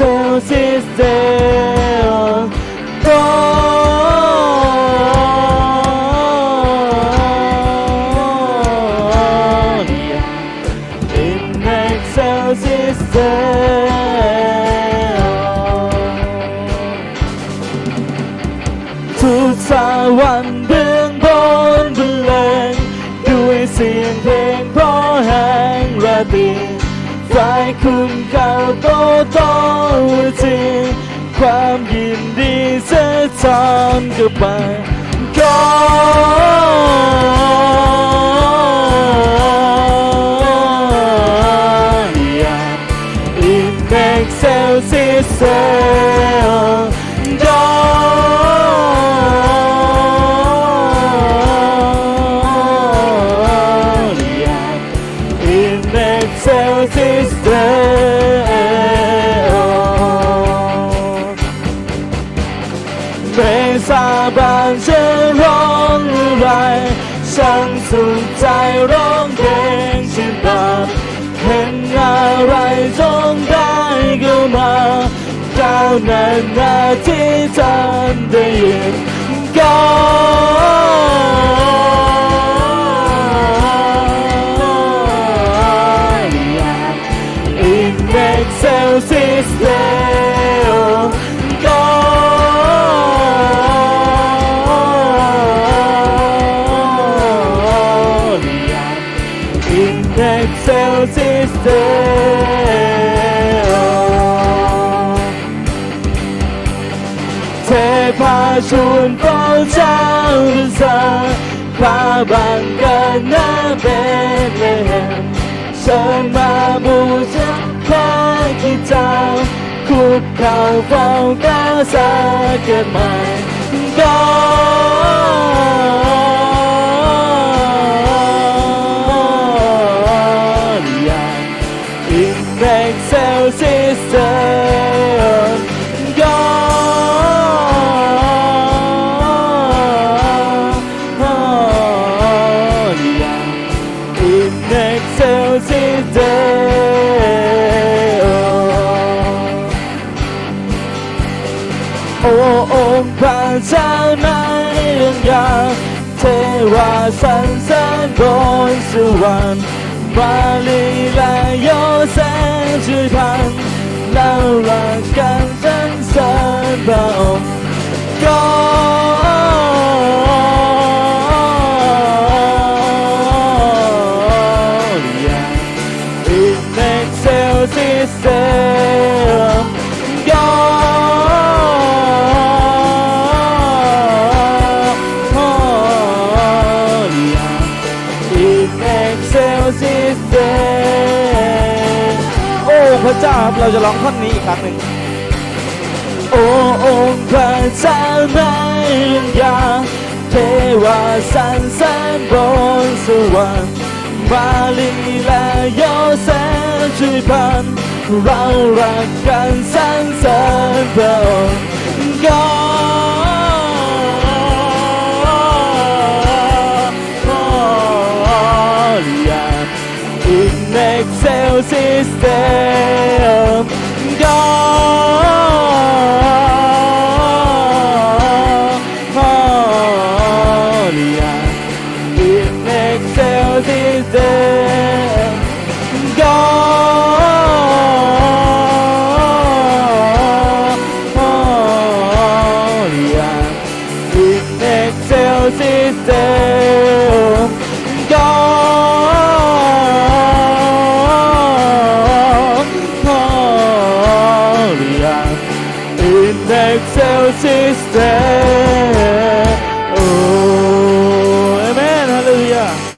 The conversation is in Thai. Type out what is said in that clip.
excelsis Deo. ทุกสาวันเบื้องบนบนเลงด้วยเสียงเพลงเพราะแห่งระดีฝ่ายคุณเก่าโตโตจริงความยินดีเสียทอนกับไปก่อน excelsis Deo เป็นสาบานจะร้องอะไรฉันสุขใจร้องเพล พาชุนเฝ้าเจ้าดุษาพาบังกันหน้าเบธเลเฮมเชิญมาบูชาพระกิดเจ้าคุกเข่าเฝ้าก้าวสาเกิดใหม่ก็อย่าก in excelsis Deo โอ้องค์พระเจ้าในเรื่องยาเทวาสรรเสริญบนสวรรค์มาลิ in excelsis Deo โอ้พระเจ้าครับเราจะร้องท่อนนี้อีกครั้งหนึ่งโอ้องค์พระเจ้าในยาเทวาสรรเสริญบนสวรรค์มาลีและโยเซฟช่วยพันเรารักกันสรรเสริญพระองค์ wisdom gloria it excels is there gloria it excels is there Next excelsis day.